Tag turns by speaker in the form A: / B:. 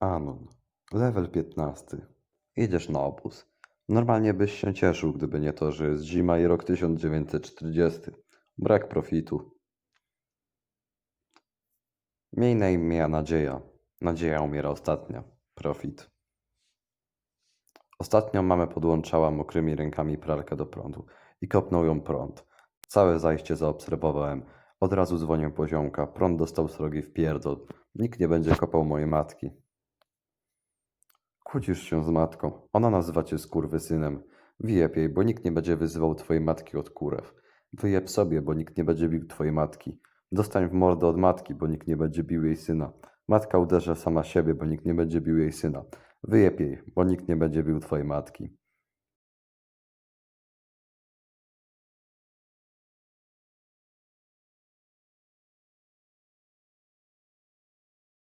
A: Anon. Level 15. Idziesz na obóz. Normalnie byś się cieszył, gdyby nie to, że jest zima i rok 1940. Brak profitu. Miej na imię nadzieja. Nadzieja umiera ostatnia. Profit. Ostatnio mamę podłączała mokrymi rękami pralkę do prądu i kopnął ją prąd. Całe zajście zaobserwowałem. Od razu dzwonię poziomka. Prąd dostał srogi w pierdol. Nikt nie będzie kopał mojej matki. Kłócisz się z matką. Ona nazywa cię skurwysynem. Wyjeb jej, bo nikt nie będzie wyzywał twojej matki od kurew. Wyjeb sobie, bo nikt nie będzie bił twojej matki. Dostań w mordę od matki, bo nikt nie będzie bił jej syna. Matka uderza sama siebie, bo nikt nie będzie bił jej syna. Wyjeb jej, bo nikt nie będzie bił twojej matki.